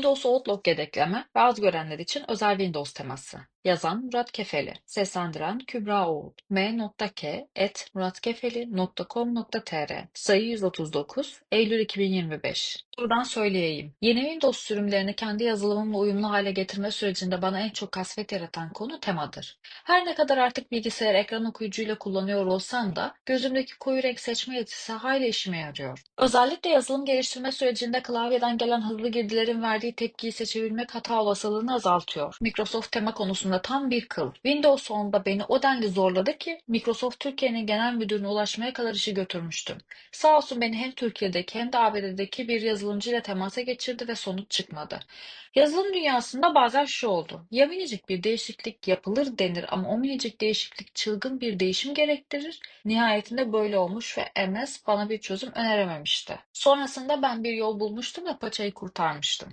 Windows Outlook yedekleme ve az görenler için özel Windows teması. Yazan Murat Kefeli. Seslendiren Kübra Oğul. m.k.muratkefeli.com.tr Sayı 139 Eylül 2025 Buradan söyleyeyim. Yeni Windows sürümlerini kendi yazılımımla uyumlu hale getirme sürecinde bana en çok kasvet yaratan konu temadır. Her ne kadar artık bilgisayar ekran okuyucuyla kullanıyor olsam da gözümdeki koyu renk seçme yetisi hala işime yarıyor. Özellikle yazılım geliştirme sürecinde klavyeden gelen hızlı girdilerin verdiği tepkiyi seçebilmek hata olasılığını azaltıyor. Microsoft tema konusunda tam bir kıl. Windows 10'da beni o denli zorladı ki Microsoft Türkiye'nin genel müdürüne ulaşmaya kadar işi götürmüştüm. Sağ olsun beni hem Türkiye'deki hem de ABD'deki bir yazılımcıyla temasa geçirdi ve sonuç çıkmadı. Yazılım dünyasında bazen şu oldu. Ya minicik bir değişiklik yapılır denir ama o minicik değişiklik çılgın bir değişim gerektirir. Nihayetinde böyle olmuş ve MS bana bir çözüm önerememişti. Sonrasında ben bir yol bulmuştum ve paçayı kurtarmıştım.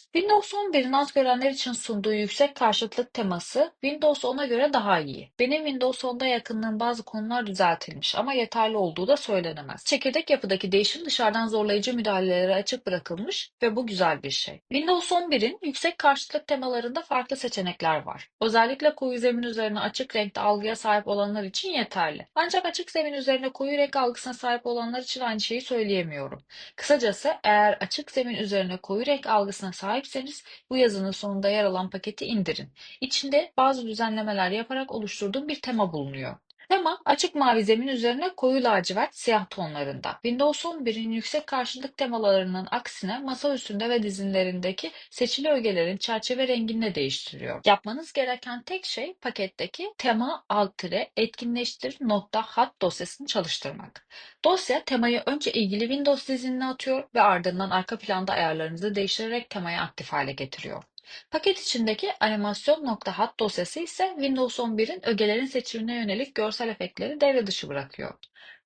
Windows 11'in az görenler için sunduğu yüksek karşıtlık teması Windows 10'a göre daha iyi. Benim Windows 10'da yakınlığım bazı konular düzeltilmiş ama yeterli olduğu da söylenemez. Çekirdek yapıdaki değişim dışarıdan zorlayıcı müdahalelere açık bırakılmış ve bu güzel bir şey. Windows 11'in yüksek karşıtlık temalarında farklı seçenekler var. Özellikle koyu zemin üzerine açık renkte algıya sahip olanlar için yeterli. Ancak açık zemin üzerine koyu renk algısına sahip olanlar için aynı şeyi söyleyemiyorum. Kısacası eğer açık zemin üzerine koyu renk algısına sahipseniz bu yazının sonunda yer alan paketi indirin. İçinde bazı düzenlemeler yaparak oluşturduğum bir tema bulunuyor. Tema açık mavi zemin üzerine koyu lacivert siyah tonlarında. Windows 11'in yüksek karşılık temalarının aksine masa üstünde ve dizinlerindeki seçili ögelerin çerçeve rengini de değiştiriyor. Yapmanız gereken tek şey paketteki tema alt etkinleştir nokta hat dosyasını çalıştırmak. Dosya temayı önce ilgili Windows dizinine atıyor ve ardından arka planda ayarlarınızı değiştirerek temayı aktif hale getiriyor. Paket içindeki animasyon.hat dosyası ise Windows 11'in ögelerin seçimine yönelik görsel efektleri devre dışı bırakıyor.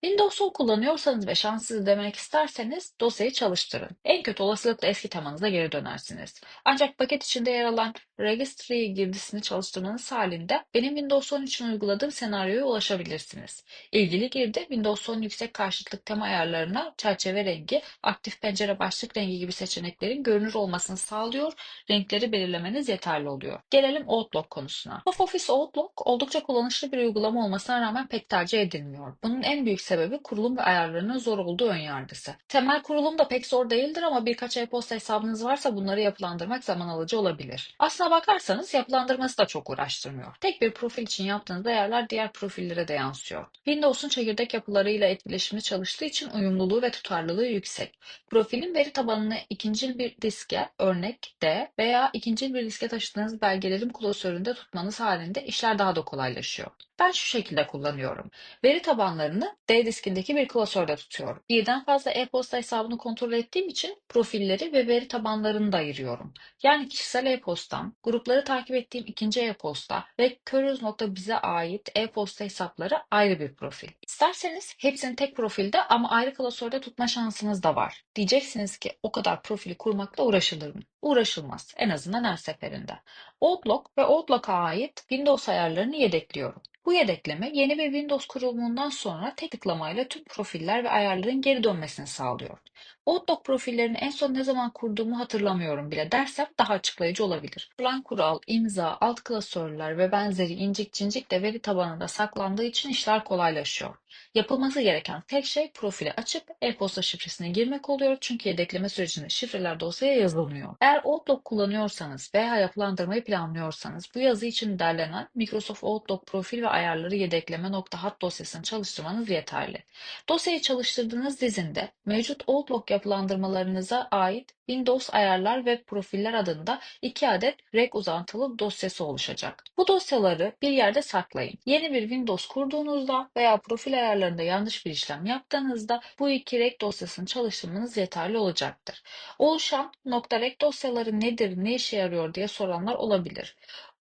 Windows 10 kullanıyorsanız ve şanssız demek isterseniz dosyayı çalıştırın. En kötü olasılıkla eski temanıza geri dönersiniz. Ancak paket içinde yer alan Registry girdisini çalıştırmanız halinde benim Windows 10 için uyguladığım senaryoya ulaşabilirsiniz. İlgili girdi Windows 10 yüksek karşıtlık tema ayarlarına çerçeve rengi, aktif pencere başlık rengi gibi seçeneklerin görünür olmasını sağlıyor, renkleri belirlemeniz yeterli oluyor. Gelelim Outlook konusuna. Office Outlook oldukça kullanışlı bir uygulama olmasına rağmen pek tercih edilmiyor. Bunun en büyük sebebi kurulum ve ayarlarının zor olduğu önyargısı. Temel kurulum da pek zor değildir ama birkaç e-posta hesabınız varsa bunları yapılandırmak zaman alıcı olabilir. Aslına bakarsanız yapılandırması da çok uğraştırmıyor. Tek bir profil için yaptığınız ayarlar diğer profillere de yansıyor. Windows'un çekirdek yapılarıyla etkileşimli çalıştığı için uyumluluğu ve tutarlılığı yüksek. Profilin veri tabanını ikincil bir diske, örnek D veya ikincil bir diske taşıdığınız belgelerin klasöründe tutmanız halinde işler daha da kolaylaşıyor. Ben şu şekilde kullanıyorum. Veri tabanlarını D diskindeki bir klasörde tutuyorum. Birden fazla e-posta hesabını kontrol ettiğim için profilleri ve veri tabanlarını da ayırıyorum. Yani kişisel e-postam, grupları takip ettiğim ikinci e-posta ve körüz.bize ait e-posta hesapları ayrı bir profil. İsterseniz hepsini tek profilde ama ayrı klasörde tutma şansınız da var. Diyeceksiniz ki o kadar profili kurmakla uğraşılır mı? Uğraşılmaz. En azından her seferinde. Outlook ve Outlook'a ait Windows ayarlarını yedekliyorum. Bu yedekleme yeni bir Windows kurulumundan sonra tek tıklamayla tüm profiller ve ayarların geri dönmesini sağlıyor. Outlook profillerini en son ne zaman kurduğumu hatırlamıyorum bile dersem daha açıklayıcı olabilir. Plan kural, imza, alt klasörler ve benzeri incik cincik de veri tabanında saklandığı için işler kolaylaşıyor. Yapılması gereken tek şey profili açıp e-posta şifresine girmek oluyor çünkü yedekleme sürecinde şifreler dosyaya yazılmıyor. Eğer Outlook kullanıyorsanız veya yapılandırmayı planlıyorsanız bu yazı için derlenen Microsoft Outlook profil ve ayarları yedekleme .hat dosyasını çalıştırmanız yeterli. Dosyayı çalıştırdığınız dizinde mevcut Outlook yapılandırmalarınıza ait Windows Ayarlar ve Profiller adında iki adet rek uzantılı dosyası oluşacak. Bu dosyaları bir yerde saklayın. Yeni bir Windows kurduğunuzda veya profil ayarlarında yanlış bir işlem yaptığınızda bu iki rek dosyasını çalıştırmanız yeterli olacaktır. Oluşan .rek dosyaları nedir, ne işe yarıyor diye soranlar olabilir.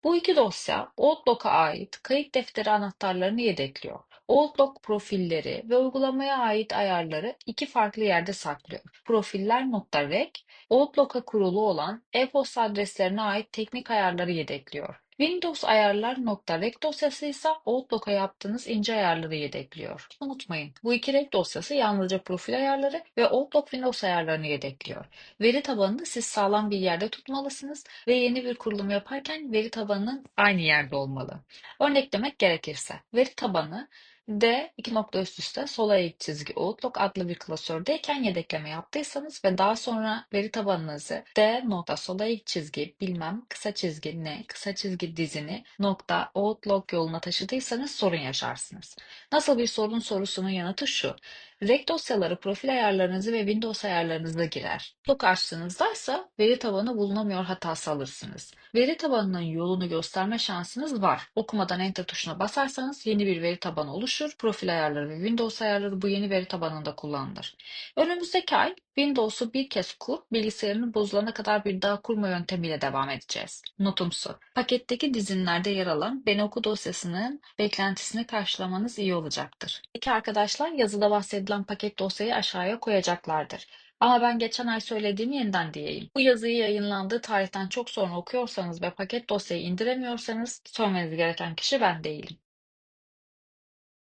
Bu iki dosya Outlook'a ait kayıt defteri anahtarlarını yedekliyor. Outlook profilleri ve uygulamaya ait ayarları iki farklı yerde saklıyor. Profiller.rec, Outlook'a kurulu olan e-posta adreslerine ait teknik ayarları yedekliyor. Windows ayarlar.reg dosyası ise Outlook'a yaptığınız ince ayarları yedekliyor. Unutmayın, bu iki reg dosyası yalnızca profil ayarları ve Outlook Windows ayarlarını yedekliyor. Veri tabanını siz sağlam bir yerde tutmalısınız ve yeni bir kurulum yaparken veri tabanının aynı yerde olmalı. Örneklemek gerekirse, veri tabanı D iki nokta üst üste sola eğik çizgi Outlook adlı bir klasördeyken yedekleme yaptıysanız ve daha sonra veri tabanınızı D nokta sola eğik çizgi bilmem kısa çizgi ne kısa çizgi dizini nokta Outlook yoluna taşıdıysanız sorun yaşarsınız. Nasıl bir sorun sorusunun yanıtı şu. Reg dosyaları profil ayarlarınızı ve Windows ayarlarınıza girer. Outlook açtığınızda ise veri tabanı bulunamıyor hatası alırsınız. Veri tabanının yolunu gösterme şansınız var. Okumadan Enter tuşuna basarsanız yeni bir veri tabanı oluşur. Profil ayarları ve Windows ayarları bu yeni veri tabanında kullanılır. Önümüzdeki ay Windows'u bir kez kur, bilgisayarının bozulana kadar bir daha kurma yöntemiyle devam edeceğiz. Notumsu. Paketteki dizinlerde yer alan Beni Oku dosyasının beklentisini karşılamanız iyi olacaktır. İki arkadaşlar yazıda bahsedilen paket dosyayı aşağıya koyacaklardır. Ama ben geçen ay söylediğimi yeniden diyeyim. Bu yazıyı yayınlandığı tarihten çok sonra okuyorsanız ve paket dosyayı indiremiyorsanız söylemeniz gereken kişi ben değilim.